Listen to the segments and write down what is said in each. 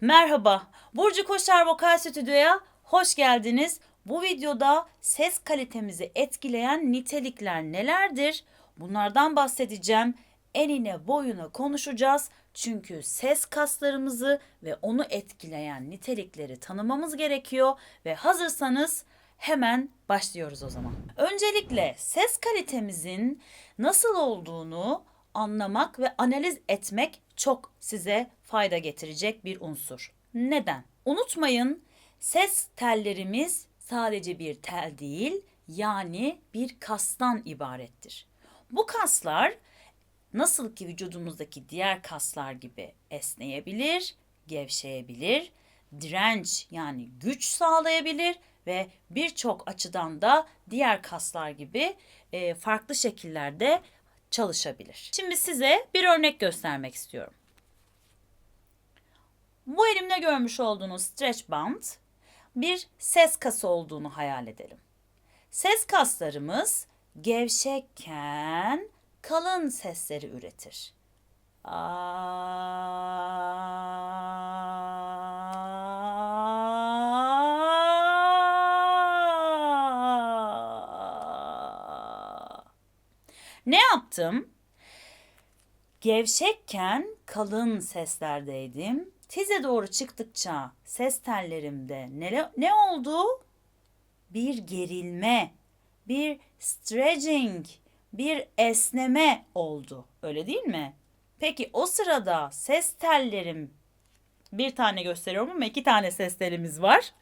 Merhaba, Burcu Koşar Vokal Stüdyo'ya hoş geldiniz. Bu videoda ses kalitemizi etkileyen nitelikler nelerdir? Bunlardan bahsedeceğim. Enine boyuna konuşacağız. Çünkü ses kaslarımızı ve onu etkileyen nitelikleri tanımamız gerekiyor. Ve hazırsanız hemen başlıyoruz o zaman. Öncelikle ses kalitemizin nasıl olduğunu anlamak ve analiz etmek çok size fayda getirecek bir unsur. Neden? Unutmayın ses tellerimiz sadece bir tel değil yani bir kastan ibarettir. Bu kaslar nasıl ki vücudumuzdaki diğer kaslar gibi esneyebilir, gevşeyebilir, direnç yani güç sağlayabilir ve birçok açıdan da diğer kaslar gibi e, farklı şekillerde çalışabilir. Şimdi size bir örnek göstermek istiyorum. Bu elimde görmüş olduğunuz stretch band bir ses kası olduğunu hayal edelim. Ses kaslarımız gevşekken kalın sesleri üretir. Aa. Ne yaptım? Gevşekken kalın seslerdeydim. Tize doğru çıktıkça ses tellerimde ne, ne oldu? Bir gerilme, bir stretching, bir esneme oldu. Öyle değil mi? Peki o sırada ses tellerim bir tane gösteriyorum ama iki tane ses telimiz var.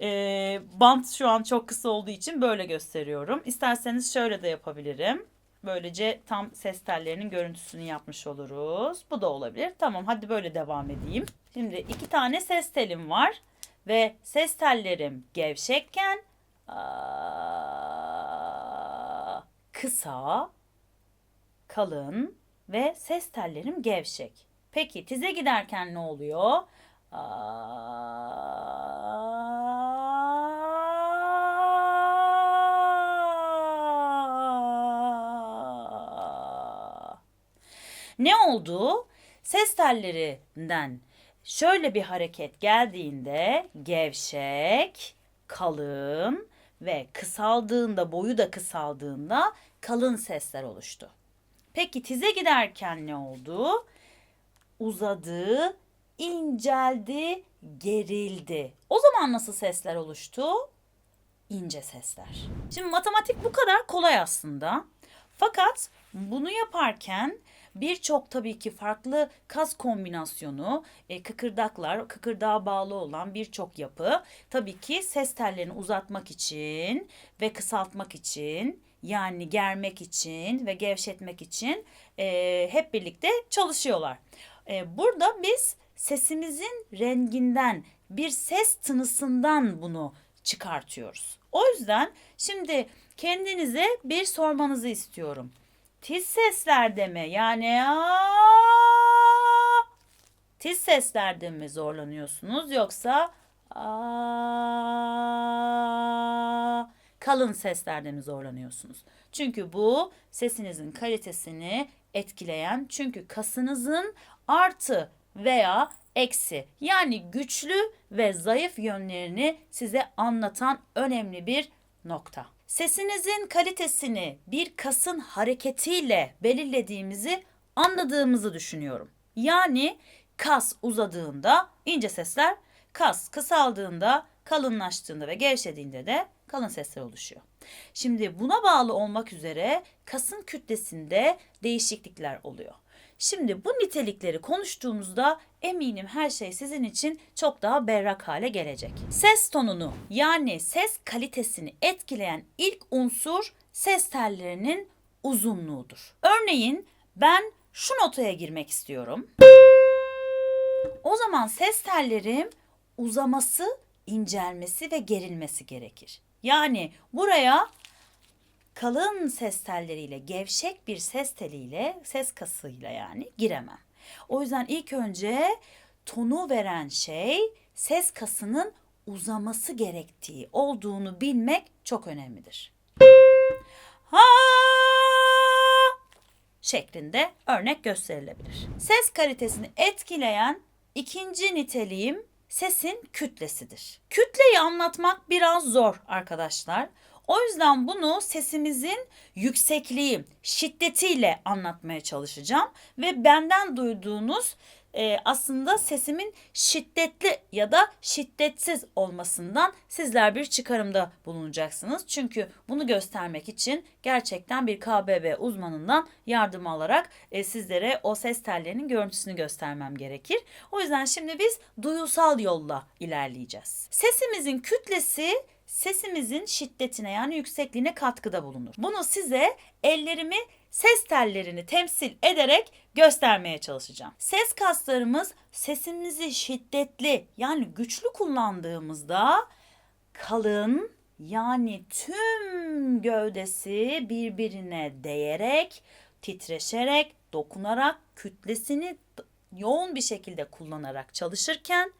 Ee, bant şu an çok kısa olduğu için böyle gösteriyorum. İsterseniz şöyle de yapabilirim. Böylece tam ses tellerinin görüntüsünü yapmış oluruz. Bu da olabilir. Tamam hadi böyle devam edeyim. Şimdi iki tane ses telim var. Ve ses tellerim gevşekken kısa, kalın ve ses tellerim gevşek. Peki tize giderken ne oluyor? Aa. Ne oldu? Ses tellerinden şöyle bir hareket geldiğinde gevşek, kalın ve kısaldığında boyu da kısaldığında kalın sesler oluştu. Peki tize giderken ne oldu? Uzadı, inceldi, gerildi. O zaman nasıl sesler oluştu? İnce sesler. Şimdi matematik bu kadar kolay aslında. Fakat bunu yaparken birçok tabii ki farklı kas kombinasyonu, e, kıkırdaklar, kıkırdağa bağlı olan birçok yapı tabii ki ses tellerini uzatmak için ve kısaltmak için yani germek için ve gevşetmek için e, hep birlikte çalışıyorlar. E, burada biz sesimizin renginden, bir ses tınısından bunu çıkartıyoruz. O yüzden şimdi kendinize bir sormanızı istiyorum. Tiz seslerde mi? Yani aa, tiz seslerde mi zorlanıyorsunuz yoksa kalın seslerde mi zorlanıyorsunuz? Çünkü bu sesinizin kalitesini etkileyen çünkü kasınızın artı veya eksi yani güçlü ve zayıf yönlerini size anlatan önemli bir nokta. Sesinizin kalitesini bir kasın hareketiyle belirlediğimizi anladığımızı düşünüyorum. Yani kas uzadığında ince sesler, kas kısaldığında, kalınlaştığında ve gevşediğinde de kalın sesler oluşuyor. Şimdi buna bağlı olmak üzere kasın kütlesinde değişiklikler oluyor. Şimdi bu nitelikleri konuştuğumuzda eminim her şey sizin için çok daha berrak hale gelecek. Ses tonunu yani ses kalitesini etkileyen ilk unsur ses tellerinin uzunluğudur. Örneğin ben şu notaya girmek istiyorum. O zaman ses tellerim uzaması, incelmesi ve gerilmesi gerekir. Yani buraya kalın ses telleriyle, gevşek bir ses teliyle, ses kasıyla yani giremem. O yüzden ilk önce tonu veren şey ses kasının uzaması gerektiği olduğunu bilmek çok önemlidir. Ha şeklinde örnek gösterilebilir. Ses kalitesini etkileyen ikinci niteliğim sesin kütlesidir. Kütleyi anlatmak biraz zor arkadaşlar. O yüzden bunu sesimizin yüksekliği, şiddetiyle anlatmaya çalışacağım ve benden duyduğunuz e, aslında sesimin şiddetli ya da şiddetsiz olmasından sizler bir çıkarımda bulunacaksınız. Çünkü bunu göstermek için gerçekten bir KBB uzmanından yardım alarak e, sizlere o ses tellerinin görüntüsünü göstermem gerekir. O yüzden şimdi biz duyusal yolla ilerleyeceğiz. Sesimizin kütlesi sesimizin şiddetine yani yüksekliğine katkıda bulunur. Bunu size ellerimi ses tellerini temsil ederek göstermeye çalışacağım. Ses kaslarımız sesimizi şiddetli yani güçlü kullandığımızda kalın yani tüm gövdesi birbirine değerek, titreşerek, dokunarak, kütlesini yoğun bir şekilde kullanarak çalışırken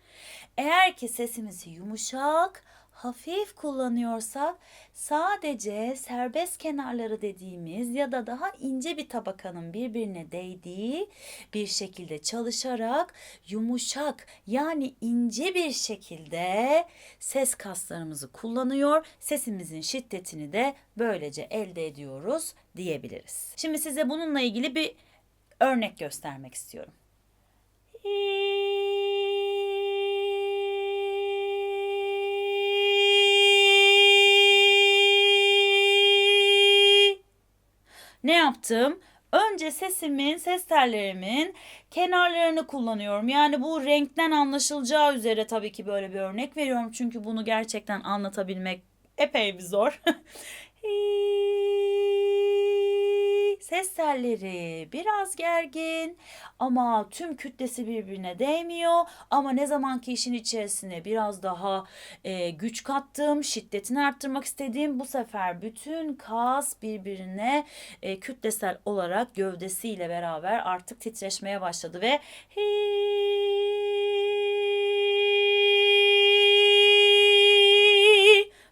eğer ki sesimizi yumuşak, hafif kullanıyorsak sadece serbest kenarları dediğimiz ya da daha ince bir tabakanın birbirine değdiği bir şekilde çalışarak yumuşak yani ince bir şekilde ses kaslarımızı kullanıyor. Sesimizin şiddetini de böylece elde ediyoruz diyebiliriz. Şimdi size bununla ilgili bir örnek göstermek istiyorum. Ne yaptım? Önce sesimin, ses tellerimin kenarlarını kullanıyorum. Yani bu renkten anlaşılacağı üzere tabii ki böyle bir örnek veriyorum. Çünkü bunu gerçekten anlatabilmek epey bir zor. ses telleri biraz gergin ama tüm kütlesi birbirine değmiyor. Ama ne zaman ki işin içerisine biraz daha e, güç kattım, şiddetini arttırmak istediğim bu sefer bütün kas birbirine e, kütlesel olarak gövdesiyle beraber artık titreşmeye başladı ve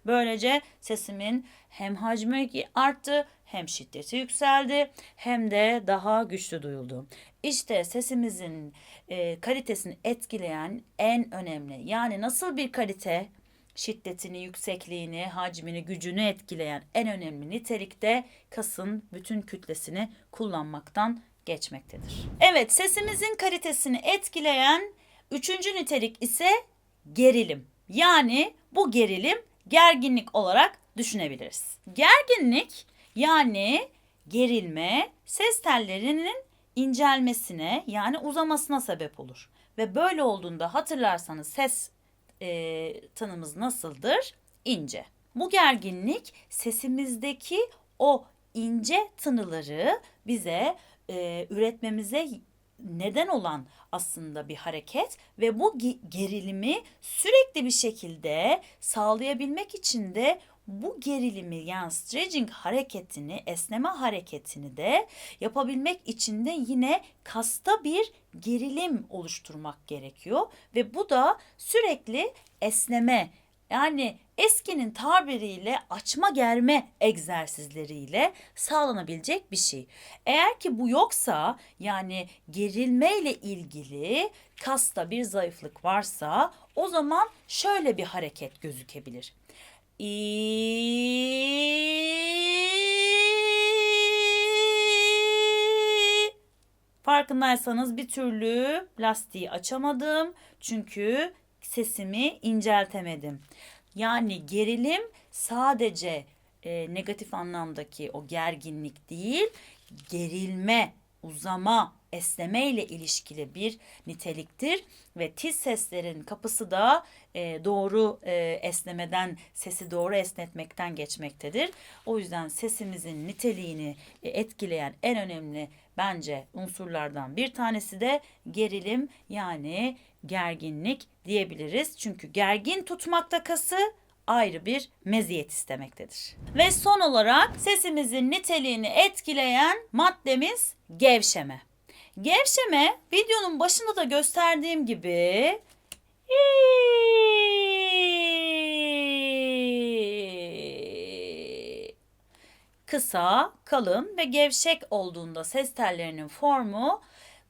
Böylece sesimin hem hacmi arttı hem şiddeti yükseldi hem de daha güçlü duyuldu. İşte sesimizin e, kalitesini etkileyen en önemli yani nasıl bir kalite şiddetini, yüksekliğini, hacmini, gücünü etkileyen en önemli nitelikte kasın bütün kütlesini kullanmaktan geçmektedir. Evet sesimizin kalitesini etkileyen üçüncü nitelik ise gerilim. Yani bu gerilim gerginlik olarak düşünebiliriz. Gerginlik yani gerilme ses tellerinin incelmesine yani uzamasına sebep olur. Ve böyle olduğunda hatırlarsanız ses e, tanımız nasıldır? İnce. Bu gerginlik sesimizdeki o ince tınıları bize e, üretmemize neden olan aslında bir hareket ve bu gerilimi sürekli bir şekilde sağlayabilmek için de bu gerilimi yani stretching hareketini, esneme hareketini de yapabilmek için de yine kasta bir gerilim oluşturmak gerekiyor ve bu da sürekli esneme yani eskinin tabiriyle açma germe egzersizleriyle sağlanabilecek bir şey. Eğer ki bu yoksa yani gerilme ile ilgili kasta bir zayıflık varsa o zaman şöyle bir hareket gözükebilir. Farkındaysanız bir türlü lastiği açamadım. Çünkü sesimi inceltemedim. Yani gerilim sadece e, negatif anlamdaki o gerginlik değil, gerilme, uzama, esneme ile ilişkili bir niteliktir ve tiz seslerin kapısı da e, doğru e, esnemeden sesi doğru esnetmekten geçmektedir. O yüzden sesimizin niteliğini e, etkileyen en önemli bence unsurlardan bir tanesi de gerilim yani gerginlik diyebiliriz. Çünkü gergin tutmakta kası ayrı bir meziyet istemektedir. Ve son olarak sesimizin niteliğini etkileyen maddemiz gevşeme. Gevşeme videonun başında da gösterdiğim gibi kısa, kalın ve gevşek olduğunda ses tellerinin formu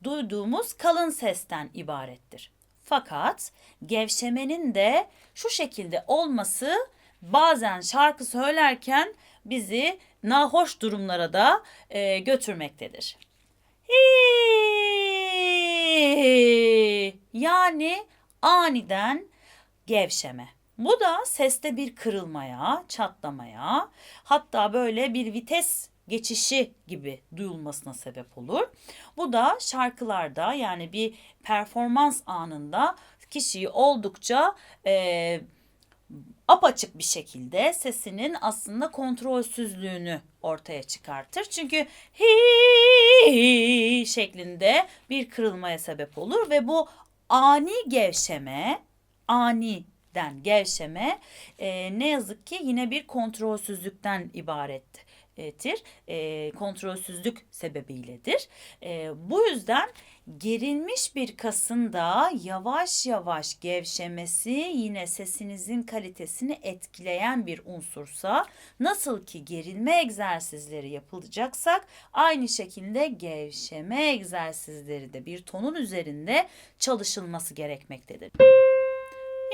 duyduğumuz kalın sesten ibarettir. Fakat gevşemenin de şu şekilde olması bazen şarkı söylerken bizi nahoş durumlara da e, götürmektedir. Yani aniden gevşeme. Bu da seste bir kırılmaya, çatlamaya, hatta böyle bir vites geçişi gibi duyulmasına sebep olur. Bu da şarkılarda yani bir performans anında kişiyi oldukça e, apaçık bir şekilde sesinin aslında kontrolsüzlüğünü ortaya çıkartır. Çünkü hi şeklinde bir kırılmaya sebep olur ve bu ani gevşeme, aniden gevşeme e, ne yazık ki yine bir kontrolsüzlükten ibarettir. E, kontrolsüzlük sebebiyledir. E, bu yüzden gerilmiş bir kasın da yavaş yavaş gevşemesi yine sesinizin kalitesini etkileyen bir unsursa nasıl ki gerilme egzersizleri yapılacaksak aynı şekilde gevşeme egzersizleri de bir tonun üzerinde çalışılması gerekmektedir.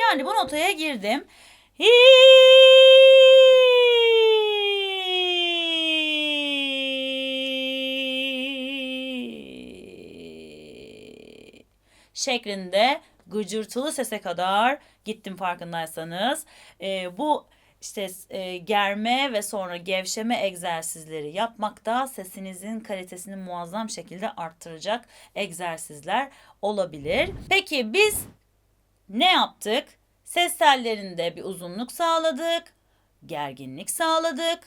Yani bu notaya girdim. Hi şeklinde gıcırtılı sese kadar gittim farkındaysanız. Ee, bu işte e, germe ve sonra gevşeme egzersizleri yapmakta sesinizin kalitesini muazzam şekilde arttıracak egzersizler olabilir. Peki biz ne yaptık? Ses tellerinde bir uzunluk sağladık, gerginlik sağladık,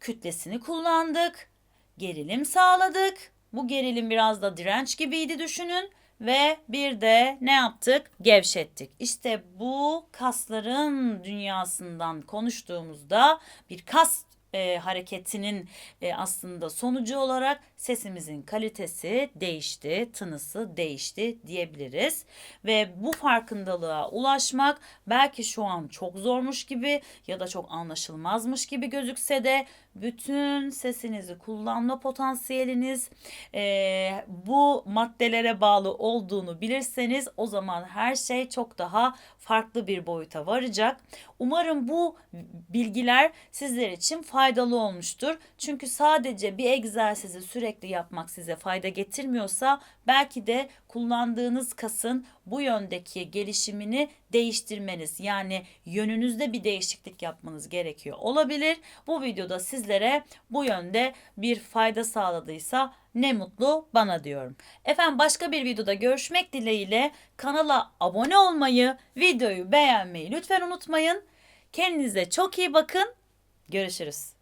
kütlesini kullandık, gerilim sağladık. Bu gerilim biraz da direnç gibiydi düşünün ve bir de ne yaptık? Gevşettik. İşte bu kasların dünyasından konuştuğumuzda bir kas e, hareketinin e, aslında sonucu olarak sesimizin kalitesi değişti, tınısı değişti diyebiliriz. Ve bu farkındalığa ulaşmak belki şu an çok zormuş gibi ya da çok anlaşılmazmış gibi gözükse de bütün sesinizi kullanma potansiyeliniz e, bu maddelere bağlı olduğunu bilirseniz o zaman her şey çok daha farklı bir boyuta varacak. Umarım bu bilgiler sizler için faydalı olmuştur. Çünkü sadece bir egzersizi sürekli yapmak size fayda getirmiyorsa belki de kullandığınız kasın bu yöndeki gelişimini değiştirmeniz yani yönünüzde bir değişiklik yapmanız gerekiyor olabilir. Bu videoda sizlere bu yönde bir fayda sağladıysa ne mutlu bana diyorum. Efendim başka bir videoda görüşmek dileğiyle kanala abone olmayı, videoyu beğenmeyi lütfen unutmayın. Kendinize çok iyi bakın. Görüşürüz.